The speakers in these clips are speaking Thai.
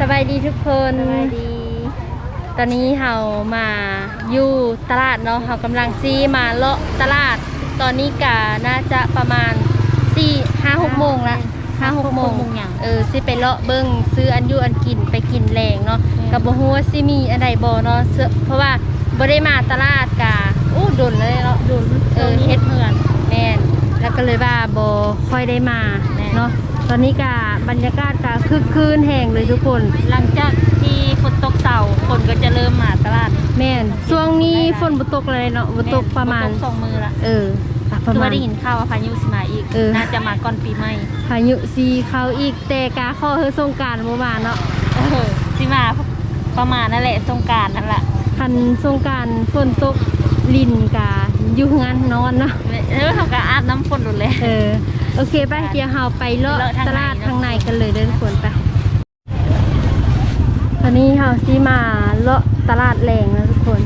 สบายดีทุกคนสบายดี ตอนนี้เรามาอยู่ตลาดเนาะเรากำลังซีมาเลาะตลาด ตอนนี้กะน่าจะประมาณสี่ห้าหกโมงละห้าหกโมงโมงหยังเออสิไปเลาะเบิ้งซื้ออันอยูอันกินไปกินแรงเนาะอืมกับบ่ฮู้ว่าสิมีอันใดบ่เนาะเสื้อเพราะว่าบ่ได้มาตลาดกะอู้ดนเลยเนาะดนเออเฮ็ดเหือนแม่นแล้วก็เลยว่าบ่ค่อยได้มาแม่นเนาะ ตอนนี้กะบรรยากาศกะคึกคืนแห่งเลยทุกคน หลังจากที่ฝนตกเสาคนก็จะเริ่มมาตลาดแม่นช่วงนี้ฝนบ่ตกเลยเนาะบ่ตกประมาณฝนตกสองมือละเอออะประคือมาว่าณได้ยินข่าวว่าพายุสิมาอีกเออน่าจะมาก่อนปีใหม่พายุซีเขาอีกแต่กาข้อเฮอสงกรารบ่มาเนาะเออสิมาประมาณนั่นแหละสงกรารนั่นแหละคันสงกรารฝนตกลินกาอยู่งานนอนเนาะเออเขาก็อาบน้ำฝนหมดเลยเออ โอเคไปเดี๋ยวเราไปเลาะเลาะทางตลาดในเนาะทางในกันเลยเด้อทุกคนไป ตอนนี้เราซีมาเลาะตลาดแรงแล้วทุกคน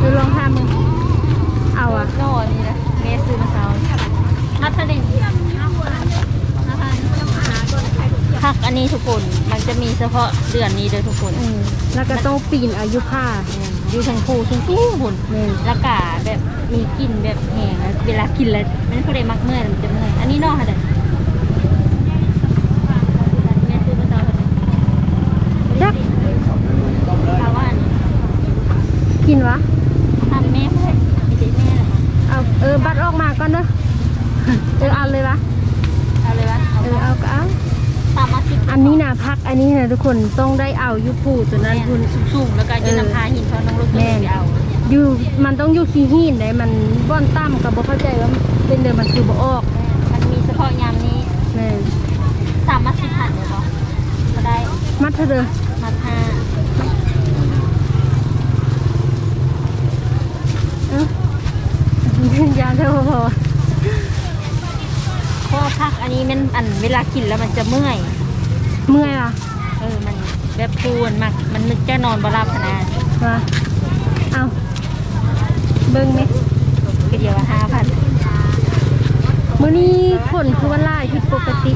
ดูลองทำมึงเอาอะก็นี่นะเมซื้อมาเช้ามาทะเลผักอันนี้ทุกคน มันจะมีเฉพาะเดือนนี้เด้อทุกคนอืมแล้วก็ต้องปีนอายุผ้า อยู่ทั้งคู่ทั้งคู่หุ่นแม่นแล้วก็แบบมีกลิ่นแบบแห้งแล้วเวลากินแล้วมันก็เลยมักเมื่อยมันจะเมื่อยอันนี้นอกค่ะเด็กแม่ซื้อมาเช้าค่ะจักถามว่าอันนี้กินวะทำแม่ไม่ไม่ใช่แม่หรอเอาเออบัตรออกมาก่อนเด้อเออเอาเลยวะเอาเลยวะเออเอาก็เอา ตามมาสิบอันนี้นะพักอันนี้นะทุกคนต้องได้เอาอยุผูตัวนั้นคุณสูงๆแล้วก็ยืนน้ำพาหินเพราะน้องลูกตัวเดียวเอาอยู่มันต้องอยู่ขี้หินได้มันบ้อนต่ำกับบ่เข้าใจว่าเป็นเดิมมันคือบ่ออกมันมีเฉพาะยามนี้แม่นสามมาสิบพันเลยปะก็ได้มัดเถอะเด้อมาห้า เอ้ายานเท่าพอ เพราะว่าพักอั นนี้มันอันเวลากินแล้วมันจะเมื่อย เมื่อยล่ะเออมันแบบปูนมากมันนึกจะนอนบรับขนาดมาเอาเบิ่งไหมก็เดียวห้าพันมื้อนี้ฝนคือว่าหลายผิดปกติ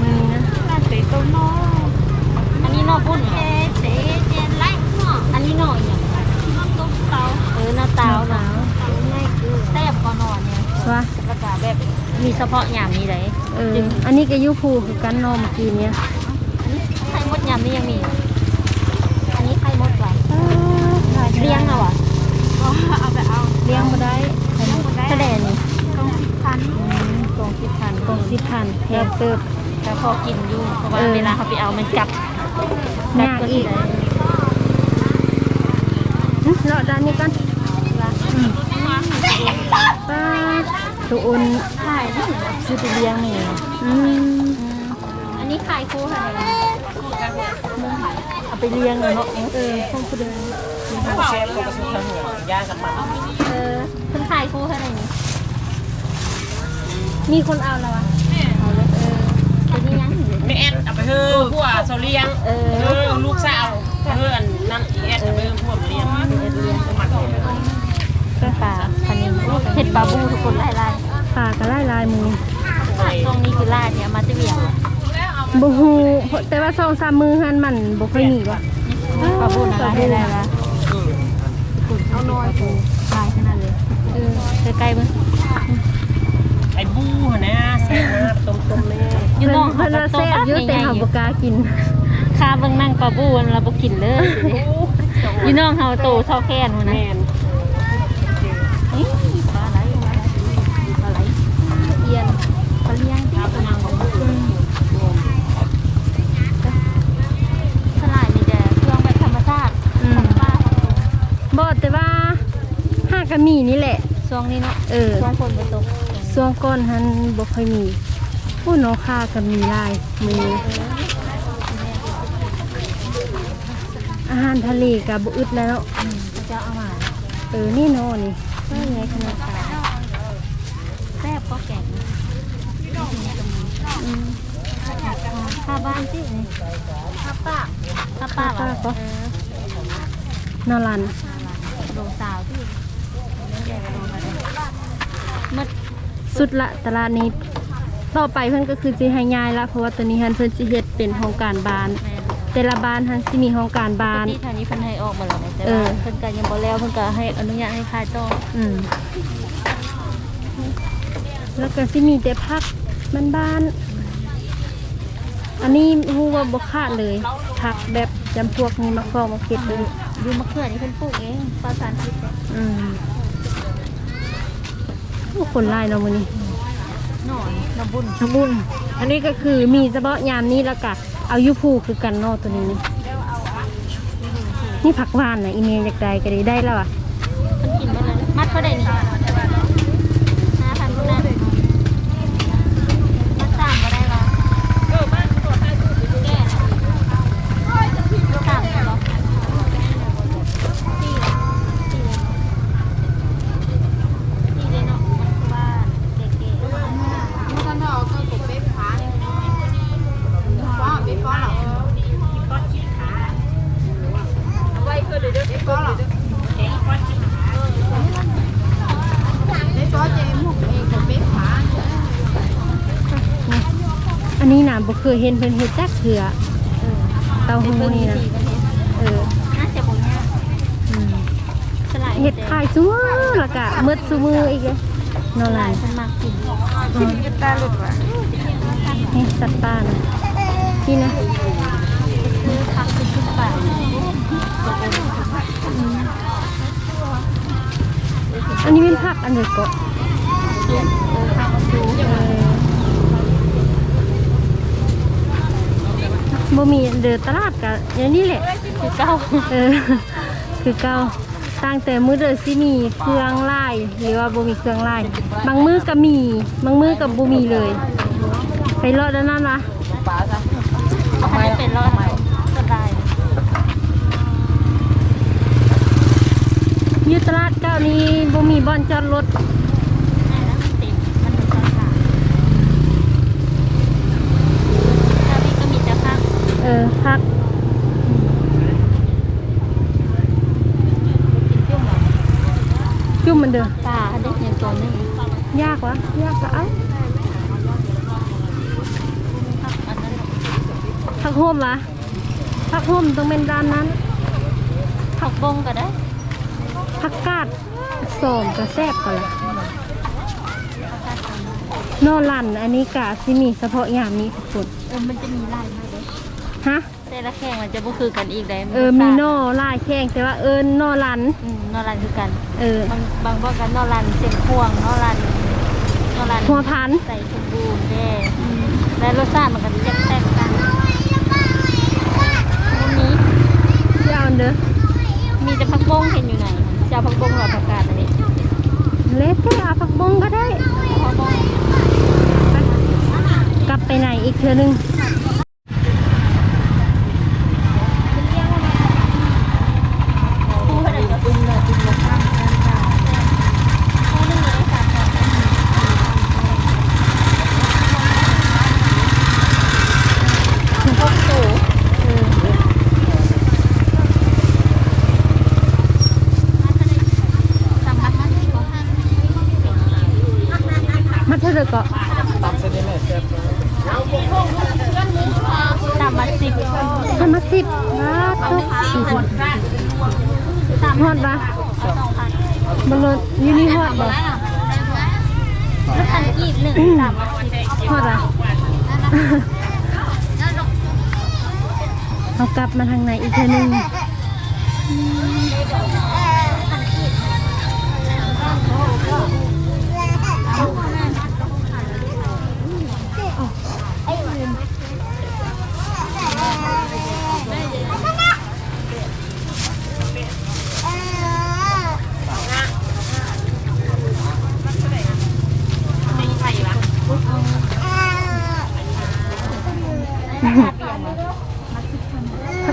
มื้อนี้นะบ้านเตยต้นนออันนี้นอปุ้นเจ๊เจ๊เจนไล่หัวอันนี้นออย่างที่นอต้มเตาเออหน้าเตาหนาวง่ายคือแทบก็นอนเนี่ยว่าแล้วก็แบบ มีเฉพาะยามนี้เลยเอออันนี้ก็อยุผูคือกันเนอเมื่อกี้เนี้ยอันนี้ไข่มดยามนี่ยังมี อันนี้ไข่มดว่ะเลี้ยงเอาอะเอาไปเอาเลี้ยงบ่ได้แสดงนี่กองสิบพันกองสิบพันกองสิบพันแพงเติบแต่พอกินอยู่เพราะว่าเออเวลาเขาไปเอามันจับยากอีกหึเลาะด้านนี้กันป้า ตัวอุ่นขายนี่ซื้อไปเลี้ยงนี่อืมอันนี้ขายคู่ค่ะเอาไปเลี้ยงเลยเนาะเออคงคือเดิมเชฟก็สุดทั้งหัวย่างกับมันเออเพิ่นขายคู่เท่าไหร่นี่มีคนเอาแล้ววะเอาเลยเออเป็นยังไงไม่แอดเอาไปเฮ้อพวกโซเลียงเออลูกสาวเฮ้ออันนั่นอีแอดเอาไปเฮ้อพวกเลี้ยงเลี้ยงมันก็ ปลาพันนี้เห็ดปลาบูทุกคนไล่ไล่ปากก็ไล่ลายมือตรงนี้คือไล่เนี่ยมาจะเวียงบูฮูแต่ว่าสองสามมือหันมันบ่ค่อยมีว่ะปลาบูนะไล่ไล่ละเอาน้อยปูลายขนาดเลยเออใกล้ๆมึงไอ้บูนะแซ่บต้มต้มแม่อยู่น้องเพิ่นว่าแซ่บอยู่แต่เฮาบ่กล้ากินคาเบิ่งนั่งปลาบูเราบ่กินเลยอยู่น้องเฮาโตเท่าแค่นหัวนะ แม่น นี่ปลาไหลปลาไหลเอียนปลาเลี้ยงที่กำลังของสลายมีแต่เครื่องแบบธรรมชาติ อืม ของป้า บ่แต่ว่าห้า กะมีนี่แหละช่วงนี้เนาะเออช่วงฝนบ่ตกช่วงก้อนหันบ่ค่อยมีผู้น้องค่าก็มีหลายมืออาหารทะเลก็บ่อึดแล้วเนาะอืมเขาจะเอามาเออนี่เนาะนี่ไม่ไงขนาดตาแซ่บก็แก่งอืมค่าบ้านที่นี่ค่าป้าค่าป้าค่าป้าเหรปะอเออนอรันลงสาวที่ไม่ใช่ลงมาเลยมัดสุดละตลาดนี้ ต่อไปเพิ่นก็คือสิให้ย้ายละเพราะว่าตอนนี้หันเพิ่นสิเฮ็ดเป็นโครงการบ้านแม่นแต่ละบ้านหันสิมีโครงการบ้านที่ทางนี้เพิ่นให้ออกมาแล้วนะแต่เอว่าอเพิ่นก็ยังบ่แล้วเพิ่นก็ให้อนุญาตให้ขายต่ออืมแล้วก็สิมีแต่พักบ้านบ้านๆอันนี้ฮู้ว่าบ่ขาดเลยผักแบบจำพวกนี้มะกอกมะเขือเลยอยู่มะเขือนี่เพิ่นปลูกเองปลอดสารพิษเนี่ยอืมโอ้ คนไล่เนาะมื้อนี้หน่อยน้ำบุญทำบุญ อันนี้ก็คือมีเฉพาะยามนี้แล้วก็เอาอยุผูคือกันเนอกตัวนี้ นี่ผักหวานนะอีเมลจากใดก็ได้ได้แล้วอะเพิ่นกินบ่เลยมัดเท่าใดนี่5,000พุ่นนะมัดสามบ่ได้หรอเออมัดตัวให้ดูแก่สามเหรอสี่สี่เลยสี่เลยเนาะมันคือว่าเก๋ๆ อันนี้นะบ่ เคยเห็นเพิ่นเฮ็ดจักเถื่อเต้าหู้นี่นะเออน่าจะบ่ยากอืมสลายเฮ็ดขายซุมื้อแล้วก็มืดซุมืออีกเด้นอนสหลาลายยคนมากกินกินตาหลุดว่ะนี่สัตว์ป่านะนี่นะซื้อพักซื้อขึ้นป่าอันนี้เป็นผักอันเดียวก็เออข้าวมาซื้อ เออ บ่มีเดินตลาดก็อย่างนี้แหละคือเก้าเออคือเก่าตั้งแต่มื้อเดือสิมีเครื่องไล่หรือว่าบ่มีเครื่องไล่บางมื้อก็มีบางมื้อก็บ่มีเลย ไปรอดด้านนั้นนะถ้าจะเป็นรอดสบายอยู่ตลาดเก้านี้บ่มีบ่อนจอดรถ แม่นะมันติดมันเป็นสาขาถ้านี่ก็มีแต่พัก เออพักกินจุ่มหรอจุ่มมันเด้อป่าเด็กยังตัวนึงยากวะยากก็เอ้าพักอันนั้นพักโฮมวะพักโฮมต้องเป็นด้านนั้นผักบงก็ได้ผักกาดสมก็แซ่บก็แหละนอลันอันนี้กะสิมีเฉพาะยามนี้ทุกคนเออมันจะมีลายมาเลย ฮะแต่ละแข่งมันจะบ่คือกันอีกได้เออมีนอลายแข้งแต่ว่าเอิญนอลัน อืมนอรันคือกัน เออ บางบางบอกกันนอรันเสียงพวงนอรันนอรันหัวพัน ใส่สมบูรณ์แด่และรสชาติมันก็จะแตกต่างอันนี้เจ้าอันเด้อมีแต่ผักบงเห็นอยู่ไหนจะเอาผักบงหรือผักกาดอันนี้เล็กแต่เอาผักบงก็ได้ ผักบงไปกลับไปไหนอีกเทือนึง คู่ขนาดจะตุ้มเลยตุ้มลงข้างกันค่ะคู่นึงเลยค่ะพกตู่สำนักมันที่เขาห้าง มัด เธอเด้อก็สามมาสิบสมัครสิบว้าตุ๊กสี่สามฮอดปะสองพันบนรถยูนี่ฮอดบ่แล้วพันกีบหนึ่งสามมาสิบฮอดอะเอากลับมาทางไหนอีกทือนึง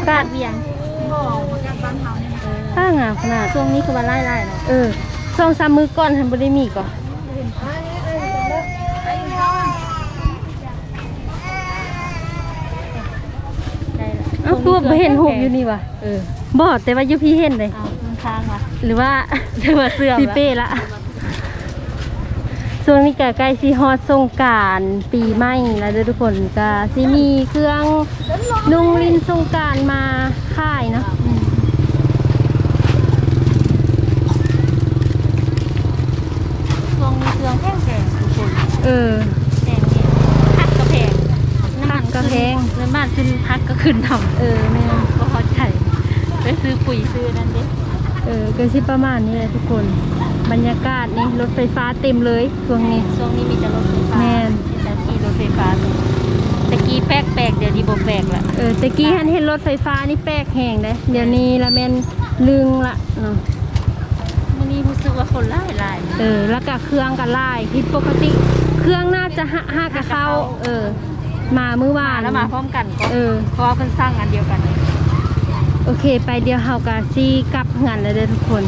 กกาดเวียงข้างอะขนาดช่วงนี้คือว่าไล่ไล่เนาะเออสองสามมือก่อนทันบ่ได้มีก่อนได้ละเอ้าตัวบ่เห็นหูบอยู่นี่ว่ะเออบ่แต่ว่าอยู่พี่เห็นเลยเอามันค้างว่ะหรือว่าหรือว่าเสื่อมพี่ละเป้ละ ช่วงนี้ก็ใกล้สิฮอดสงกรารปีใหม่แล้วเด้อทุกคนก็สิมีเครื่องนุ่งลินสงกรารมาค่ายเนาะอืมช่วงนี้เครื่องแพงแพงทุกคนเออแพงเนี่ยพักก็แพงพักก็แพงเงินบ้านขึ้นพักก็ขึ้นทเออแม่ำก็เข้าใจไปซื้อปุ๋ยซื้อนั่นเด้เออก็สิประมาณนี้แหละทุกคน บรรยากาศนี่รถไฟฟ้าเต็มเลยช่วงนี้ ช่วงนี้มีแต่รถไฟฟ้าแม่น มีแต่ขี่รถไฟฟ้าเลยตะกี้แป๊กแปลกๆเดี๋ยวนี้บ่แปลกละเออตะกี้หันเห็นรถไฟฟ้านี่แปลกแห่งเลยเดี๋ยวนี้ละแม่นลึงละเนาะวันนี้รู้สึกว่าคนหลายหลายเออแล้วก็เครื่องก็ไล่ผิดปกติ เครื่องน่าจะห้าห้ากะเข้าเออ มาเมื่อวามานแล้วมาพร้อมกันก็เออ เพราะว่าเพิ่นสร้างอันเดียวกัน โอเค ไปเดียวเฮากะซีกลับงานแล้วเด้อทุกคน